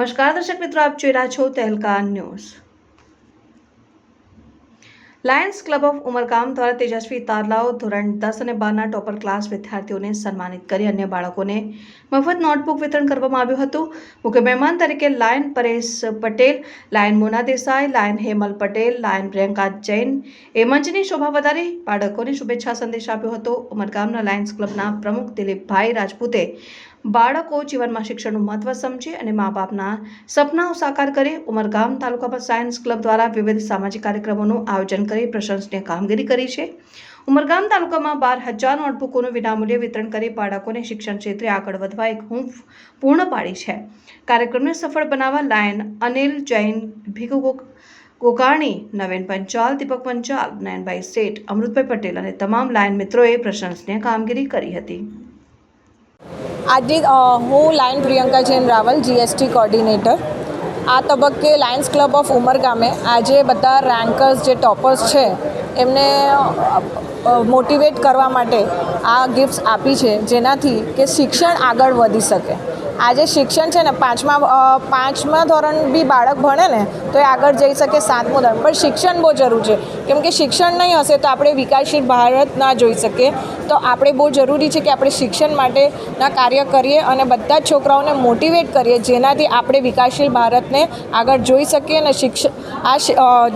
નમસ્કાર, દર્શક મિત્રો, આપ જોઈ રહ્યા છો Tehelka news. Lions club of Umargam દ્વારા તેજસ્વી તારલાઓ ધોરણ દસ અને બારના ટોપર ક્લાસ વિદ્યાર્થીઓને સન્માનિત કરી અન્ય બાળકોને મફત નોટબુક વિતરણ કરવામાં આવ્યું હતું. મુખ્ય મહેમાન તરીકે lion Paresh Patel, lion Mona Desai, lion Hemal Patel, lion Priyanka Jain એ મંચની શોભા વધારી બાળકોને શુભેચ્છા સંદેશ આપ્યો હતો. ઉમરગામના લાયન્સ ક્લબના પ્રમુખ દિલીપભાઈ રાજપૂતે બાળકો જીવનમાં શિક્ષણનું મહત્વ સમજે અને મા બાપના સપનાઓ સાકાર કરે. ઉમરગામ તાલુકામાં સાયન્સ ક્લબ દ્વારા વિવિધ સામાજિક કાર્યક્રમોનું આયોજન કરી પ્રશંસનીય કામગીરી કરી છે. ઉમરગામ તાલુકામાં બાર હજાર નોટબુકોનું વિનામૂલ્યે વિતરણ કરી બાળકોને શિક્ષણ ક્ષેત્રે આગળ વધવા એક હૂંફ પૂર્ણ પાડી છે. કાર્યક્રમને સફળ બનાવવા લાયન, અનિલ, જૈન, ભીખુ ગોક- ગોકાણી નવીન પંચાલ, દીપક પંચાલ, નયનભાઈ શેઠ, અમૃતભાઈ પટેલ અને તમામ લાયન મિત્રોએ પ્રશંસનીય કામગીરી કરી હતી. આજે હું lion Priyanka Jain Raval GST coordinator આ તબક્કે લાયન્સ ક્લબ ઓફ ઉમરગામે આજે બધા રેન્કર્સ જે ટોપર્સ છે, એમને મોટિવેટ કરવા માટે આ ગિફ્ટ્સ આપી છે, જેનાથી કે શિક્ષણ આગળ વધી શકે. આજે શિક્ષણ છે ને, પાંચમા પાંચમા ધોરણ બી બાળક ભણે ને, તો એ આગળ જઈ શકે સાતમું ધોરણ. પણ શિક્ષણ બહુ જરૂર છે. કેમ કે શિક્ષણ નહીં હશે તો આપણે વિકાસશીલ ભારત ના જોઈ શકીએ. તો આપણે બહુ જરૂરી છે કે આપણે શિક્ષણ માટેના કાર્ય કરીએ અને બધા જ છોકરાઓને મોટિવેટ કરીએ, જેનાથી આપણે વિકાસશીલ ભારતને આગળ જોઈ શકીએ અને શિક્ષણ આ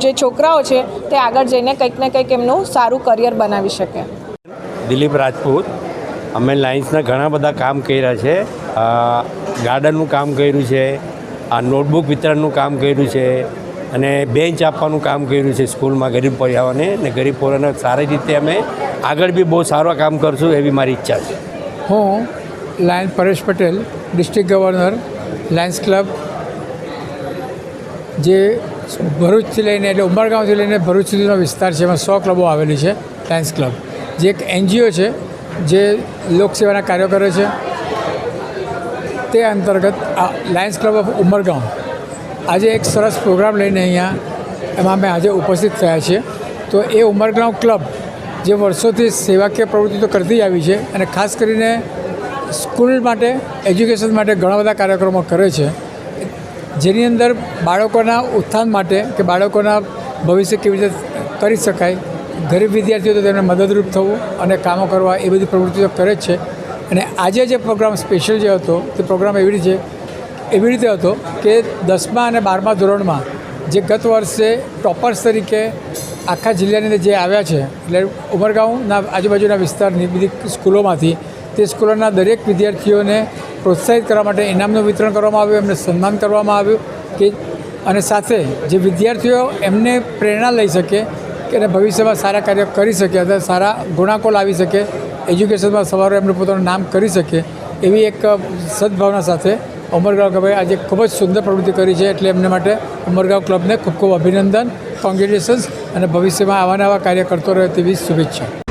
જે છોકરાઓ છે તે આગળ જઈને કંઈક ને કંઈક એમનું સારું કરિયર બનાવી શકે. દિલીપ રાજપૂત, અમે લાઇન્સના ઘણા બધા કામ કર્યા છે. ગાર્ડનનું કામ કર્યું છે, આ નોટબુક વિતરણનું કામ કર્યું છે, અને બેન્ચ આપવાનું કામ કર્યું છે સ્કૂલમાં ગરીબ પરિવારોને અને ગરીબ પરિવારોને સારી રીતે અમે આગળ બી બહુ સારું કામ કરશું એવી મારી ઈચ્છા છે. હું lion Paresh Patel, district governor, lions club, જે ભરૂચથી લઈને એટલે ઉમરગાંવથી લઈને ભરૂચ સુધીનો વિસ્તાર છે, એમાં સો ક્લબો આવેલી છે, લાયન્સ ક્લબ. જે એક એનજીઓ છે, જે લોકસેવાના કાર્યો કરે છે તે અંતર્ગત આ લાયન્સ ક્લબ ઓફ ઉમરગાંવ. આજે એક સરસ પ્રોગ્રામ લઈને અહીંયા એમાં અમે આજે ઉપસ્થિત થયા છીએ. તો એ ઉમરગાંવ ક્લબ જે વર્ષોથી સેવાકીય પ્રવૃત્તિ તો કરતી આવી છે અને ખાસ કરીને સ્કૂલ માટે, એજ્યુકેશન માટે ઘણા બધા કાર્યક્રમો કરે છે. જેની અંદર બાળકોના ઉત્થાન માટે કે બાળકોના ભવિષ્ય કેવી રીતે કરી શકાય, ગરીબ વિદ્યાર્થીઓ તો તેમને મદદરૂપ થવું અને કામો કરવા એ બધી પ્રવૃત્તિઓ કરે જ છે. અને આજે જે પ્રોગ્રામ સ્પેશિયલ જે હતો, તે પ્રોગ્રામ એવી રીતે એવી રીતે હતો કે દસમા અને બારમા ધોરણમાં જે ગત વર્ષે ટોપર્સ તરીકે આખા જિલ્લાની અંદર જે આવ્યા છે, એટલે ઉમરગાંવના આજુબાજુના વિસ્તારની બધી સ્કૂલોમાંથી, તે સ્કૂલોના દરેક વિદ્યાર્થીઓને પ્રોત્સાહિત કરવા માટે ઇનામનું વિતરણ કરવામાં આવ્યું, એમને સન્માન કરવામાં આવ્યું કે, અને સાથે જે વિદ્યાર્થીઓ એમને પ્રેરણા લઈ શકે એને ભવિષ્યમાં સારા કાર્ય કરી શકે, અથવા સારા ગુણાંકો લાવી શકે એજ્યુકેશનમાં સવારે એમનું પોતાનું નામ કરી શકે એવી એક સદભાવના સાથે ઉમરગાંવ ક્લબે આજે ખૂબ જ સુંદર પ્રવૃત્તિ કરી છે એટલે એમને માટે ઉમરગાંવ ક્લબને ખૂબ ખૂબ અભિનંદન કોંગ્રેચ્યુલેશન્સ અને ભવિષ્યમાં આવા નવા કાર્ય કરતો રહે તેવી શુભેચ્છા.